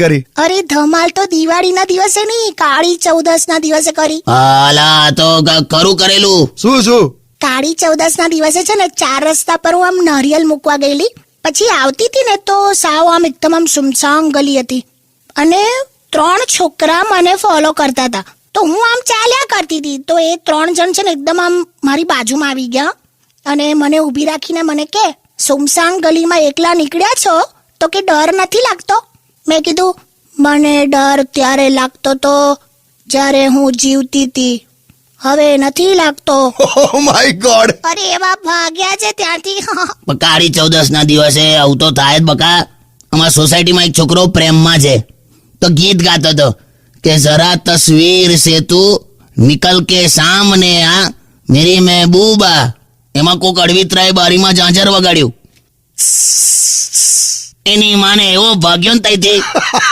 કરી? અરે ધમાલ તો દિવાળીના દિવસે નહીં કાળી ચૌદસ ના દિવસે કરી. હાલા તો ક- ખરું કરેલું. શું શું? કાળી ચૌદસ ના દિવસે છે ને ચાર રસ્તા પર હું આમ નારિયેલ મૂકવા ગયેલી. પછી આવતી હતી ને તો સાવ આમ એકદમ આમ સુમસામ ગલી હતી. અને ત્રણ છોકરા મને ફોલો કરતા હતા. તો હું આમ ચાલ્યા કરતી હતી. તો એ ત્રણ જણ છે ને એકદમ આમ મારી બાજુમાં આવી ગયા. અને મને ઊભી રાખીને મને કે સુમસામ ગલીમાં એકલા નીકળ્યા છો? તો કે ડર નથી લાગતો? મેં કીધું મને ડર ત્યારે લાગતો તો જ્યારે હું જીવતી હતી હવે નથી લાગતો. ઓ માય ગોડ અરે એવા ભાગ્યા છે ત્યાંથી. બકારી કાળી ચૌદસ ના દિવસે આવું તો થાય જ બકા. અમારા સોસાયટીમાં એક છોકરો પ્રેમમાં છે. તો ગીત ગાતો હતો કે જરા તસવીર સે તું નિકલ કે સામને આ મેરી મહેબૂબા. એમાં કોક અડવિતરાય બારીમાં ઝાંઝર વગાડ્યું. એની માને એવો ભાગ્યો ને તઈથી